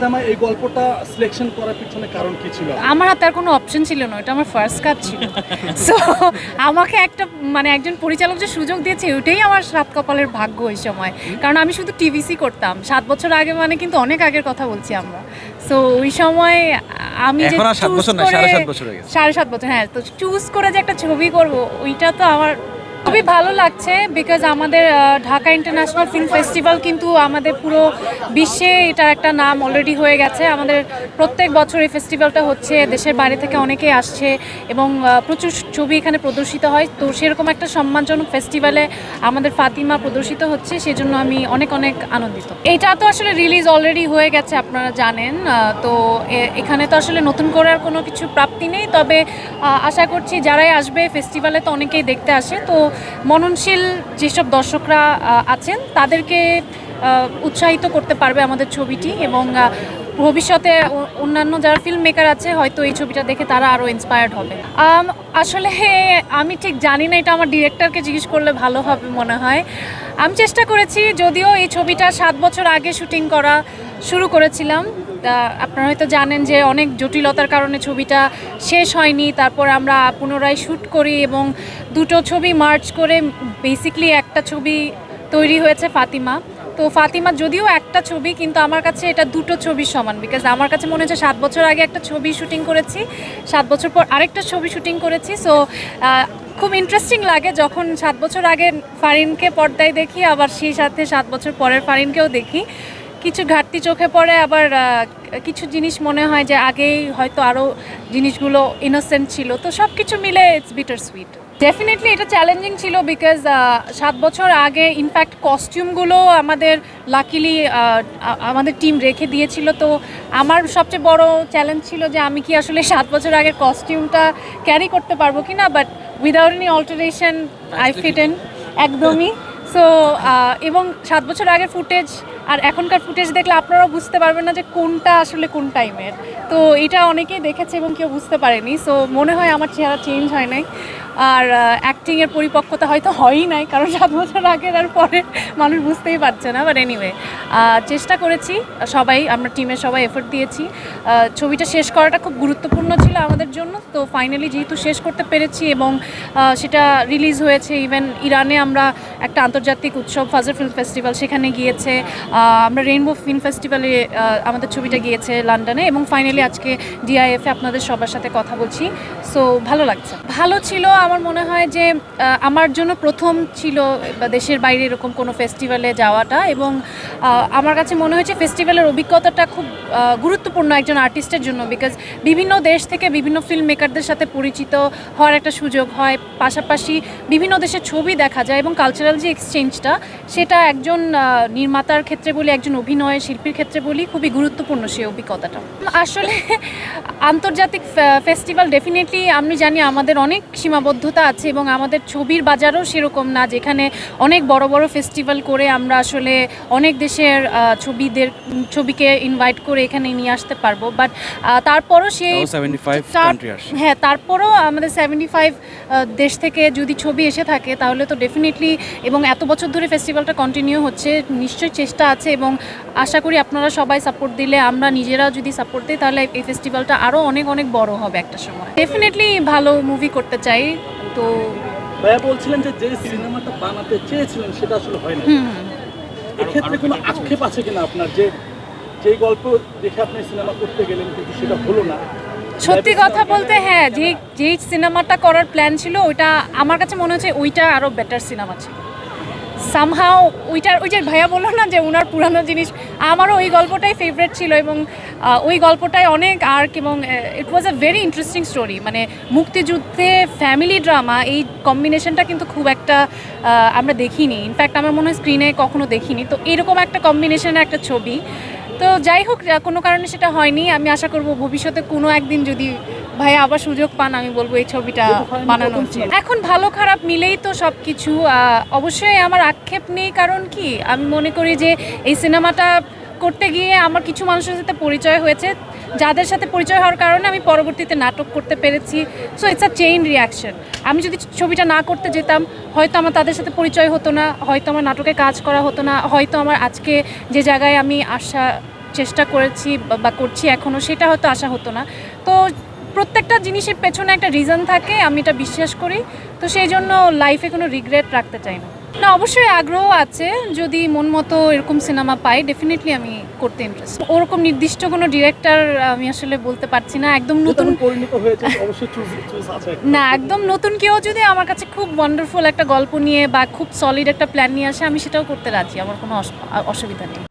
ফাতেমা এই গল্পটা সিলেকশন করার পিছনে কারণ কি ছিল? আমার হাতে আর কোনো অপশন ছিল না এটা আমার ফার্স্ট কাজ ছিল। সো আমাকে একটা মানে একজন পরিচালক যে সুযোগ দিয়েছে ওইটাই আমার সাত কপালের ভাগ্য ওই সময়। কারণ আমি শুধু টিভিসি করতাম। সাত বছর আগে মানে কিন্তু অনেক আগের কথা বলছি আমরা। সো ওই সময় আমি যে সাড়ে সাত বছর হ্যাঁ তো চুজ করে যে একটা ছবি করব ওইটা তো আমার খুবই ভালো লাগছে বিকজ আমাদের ঢাকা ইন্টারন্যাশনাল ফিল্ম ফেস্টিভ্যাল কিন্তু আমাদের পুরো বিশ্বে এটার একটা নাম অলরেডি হয়ে গেছে। আমাদের প্রত্যেক বছর এই ফেস্টিভ্যালটা হচ্ছে, দেশের বাইরে থেকে অনেকে আসছে এবং প্রচুর ছবি এখানে প্রদর্শিত হয়। তো সেরকম একটা সম্মানজনক ফেস্টিভ্যালে আমাদের ফাতিমা প্রদর্শিত হচ্ছে, সেজন্য আমি অনেক অনেক আনন্দিত। এটা তো আসলে রিলিজ অলরেডি হয়ে গেছে, আপনারা জানেন। তো এখানে তো আসলে নতুন করে আর কোনো কিছু প্রাপ্তি নেই। তবে আশা করছি যারাই আসবে ফেস্টিভ্যালে তো অনেকেই দেখতে আসে। তো মননশীল যেসব দর্শকরা আছেন, তাদেরকে উৎসাহিত করতে পারবে আমাদের ছবিটি এবং ভবিষ্যতে অন্যান্য যারা ফিল্ম মেকার আছে, হয়তো এই ছবিটা দেখে তারা আরও ইন্সপায়ার্ড হবে। আসলে আমি ঠিক জানি না, এটা আমার ডিরেক্টরকে জিজ্ঞেস করলে ভালো হবে মনে হয়। আমি চেষ্টা করেছি, যদিও এই ছবিটা সাত বছর আগে শুটিং করা শুরু করেছিলাম। তা আপনারা হয়তো জানেন যে অনেক জটিলতার কারণে ছবিটা শেষ হয়নি, তারপর আমরা পুনরায় শ্যুট করি এবং দুটো ছবি মার্চ করে বেসিকলি একটা ছবি তৈরি হয়েছে ফাতিমা। তো ফাতিমা যদিও একটা ছবি, কিন্তু আমার কাছে এটা দুটো ছবির সমান বিকজ আমার কাছে মনে হচ্ছে সাত বছর আগে একটা ছবি শুটিং করেছি, সাত বছর পর আরেকটা ছবি শুটিং করেছি। সো খুব ইন্টারেস্টিং লাগে যখন সাত বছর আগে ফারিনকে পর্দায় দেখি, আবার সেই সাথে সাত বছর পরের ফারিনকেও দেখি। কিছু ঘাটতি চোখে পড়ে আবার কিছু জিনিস মনে হয় যে আগেই হয়তো আরও জিনিসগুলো ইনোসেন্ট ছিল। তো সব কিছু মিলে ইটস বিটার সুইট ডেফিনেটলি এটা চ্যালেঞ্জিং ছিল বিকজ সাত বছর আগে ইনফ্যাক্ট কস্টিউমগুলো আমাদের লাকিলি আমাদের টিম রেখে দিয়েছিল। তো আমার সবচেয়ে বড় চ্যালেঞ্জ ছিল যে আমি কি আসলে সাত বছর আগের কস্টিউমটা ক্যারি করতে পারব কি না but without any alteration I fit in একদমই। সো এবং সাত বছর আগের ফুটেজ আর এখনকার ফুটেজ দেখলে আপনারাও বুঝতে পারবেন না যে কোনটা আসলে কোন টাইমের তো এটা অনেকেই দেখেছে এবং কেউ বুঝতে পারেনি। সো মনে হয় আমার চেহারা চেঞ্জ হয় নাই। আর অ্যাক্টিংয়ের পরিপক্কতা হয়তো হয়ই নাই, কারণ সাত বছর আগের আর পরে মানুষ বুঝতেই পারছে না। বাট এনিওয়ে চেষ্টা করেছি, সবাই, আমরা টিমের সবাই এফোর্ট দিয়েছি। ছবিটা শেষ করাটা খুব গুরুত্বপূর্ণ ছিল আমাদের জন্য। তো ফাইনালি যেহেতু শেষ করতে পেরেছি এবং সেটা রিলিজ হয়েছে ইভেন ইরানে আমরা একটা আন্তর্জাতিক উৎসব ফাজার ফিল্ম ফেস্টিভ্যাল সেখানে গিয়েছে। আমরা রেইনবো ফিল্ম ফেস্টিভ্যালে আমাদের ছবিটা গিয়েছে লন্ডনে এবং ফাইনালি আজকে ডিআইএফে আপনাদের সবার সাথে কথা বলছি। সো ভালো লাগছে। ভালো ছিল আমার মনে হয় যে আমার জন্য প্রথম ছিল দেশের বাইরে এরকম কোনো ফেস্টিভ্যালে যাওয়াটা এবং আমার কাছে মনে হয়েছে ফেস্টিভ্যালের অভিজ্ঞতাটা খুব গুরুত্বপূর্ণ একজন আর্টিস্টের জন্য বিকজ বিভিন্ন দেশ থেকে বিভিন্ন ফিল্ম মেকারদের সাথে পরিচিত হওয়ার একটা সুযোগ হয়। পাশাপাশি বিভিন্ন দেশের ছবি দেখা যায় এবং কালচারাল যে এক্সচেঞ্জটা সেটা একজন নির্মাতার ক্ষেত্রে বলি, একজন অভিনয় শিল্পীর ক্ষেত্রে বলি, খুবই গুরুত্বপূর্ণ সেই অভিজ্ঞতাটা। আসলে আন্তর্জাতিক ফেস্টিভ্যাল ডেফিনেটলি আমি জানি আমাদের অনেক সীমাবদ্ধতা আছে এবং আমাদের ছবির বাজারও সেরকম না যেখানে অনেক বড় বড় ফেস্টিভ্যাল করে আমরা আসলে অনেক দেশের ছবিদের ছবিকে ইনভাইট করে এখানে নিয়ে আসতে পারব। বাট তারপরও সেই হ্যাঁ তারপরও আমাদের সেভেন্টি ফাইভ দেশ থেকে যদি ছবি এসে থাকে তাহলে তো ডেফিনেটলি এবং এত বছর ধরে ফেস্টিভ্যালটা কন্টিনিউ হচ্ছে নিশ্চয়ই চেষ্টা আছে এবং আশা করি আপনারা সবাই সাপোর্ট দিলে আমরা নিজেরা যদি সাপোর্ট দিই তাহলে এই ফেস্টিভ্যালটা আরও অনেক অনেক বড় হবে একটা সময়। ডেফিনেটলি ভালো মুভি করতে চাই। তো ভাইয়া বলছিলেন যে যে সিনেমাটা বানাতে চেয়েছিলেন সেটা আসলে হয় না এক্ষেত্রে কোনো আক্ষেপ আছে কিনা আপনার যে যেই গল্প দেখে আপনি সিনেমা করতে গেলেন কিন্তু সেটা হলো না? সত্যি কথা বলতে হ্যাঁ যে যেই সিনেমাটা করার প্ল্যান ছিল ওইটা আমার কাছে মনে হচ্ছে ওইটা আরও বেটার সিনেমা ছিল। সামহাও ওইটার ওই যে ভাইয়া বলল না যে ওনার পুরানো জিনিস? আমারও ওই গল্পটাই ফেভারেট ছিল এবং ওই গল্পটাই অনেক আর্ক এবং it was a very interesting story মানে মুক্তিযুদ্ধে ফ্যামিলি ড্রামা এই কম্বিনেশনটা কিন্তু খুব একটা আমরা দেখিনি। ইনফ্যাক্ট আমার মনে হয় স্ক্রিনে কখনো দেখিনি। তো এরকম একটা কম্বিনেশনের একটা ছবি। তো যাই হোক কোনো কারণে সেটা হয়নি। আমি আশা করব ভবিষ্যতে কোনো একদিন যদি ভাই আবার সুযোগ পান আমি বলব এই ছবিটা বানানো উচিত এখন ভালো খারাপ মিলেই তো সব কিছু অবশ্যই আমার আক্ষেপ নেই কারণ কি? আমি মনে করি যে এই সিনেমাটা করতে গিয়ে আমার কিছু মানুষের সাথে পরিচয় হয়েছে। যাদের সাথে পরিচয় হওয়ার কারণে আমি পরবর্তীতে নাটক করতে পেরেছি। So it's a chain reaction আমি যদি ছবিটা না করতে যেতাম, হয়তো আমার তাদের সাথে পরিচয় হতো না, হয়তো আমার নাটকে কাজ করা হতো না, হয়তো আমার আজকে যে জায়গায় আমি আসা চেষ্টা করেছি বা- করছি এখনও সেটা হয়তো আসা হতো না। তো প্রত্যেকটা জিনিসের পেছনে একটা রিজন থাকে, আমি এটা বিশ্বাস করি। তো সেই জন্য লাইফে কোনো রিগ্রেট রাখতে চাই না। না অবশ্যই আগ্রহ আছে। যদি মন মতো এরকম সিনেমা পাই ডেফিনেটলি আমি করতে ইন্টারেস্ট ওরকম নির্দিষ্ট কোনো ডিরেক্টর আমি আসলে বলতে পারছি না। একদম নতুন না একদম নতুন কেউ যদি আমার কাছে খুব ওয়ান্ডারফুল একটা গল্প নিয়ে বা খুব সলিড একটা প্ল্যান নিয়ে আসে আমি সেটাও করতে রাজি। আমার কোনো অসুবিধা নেই।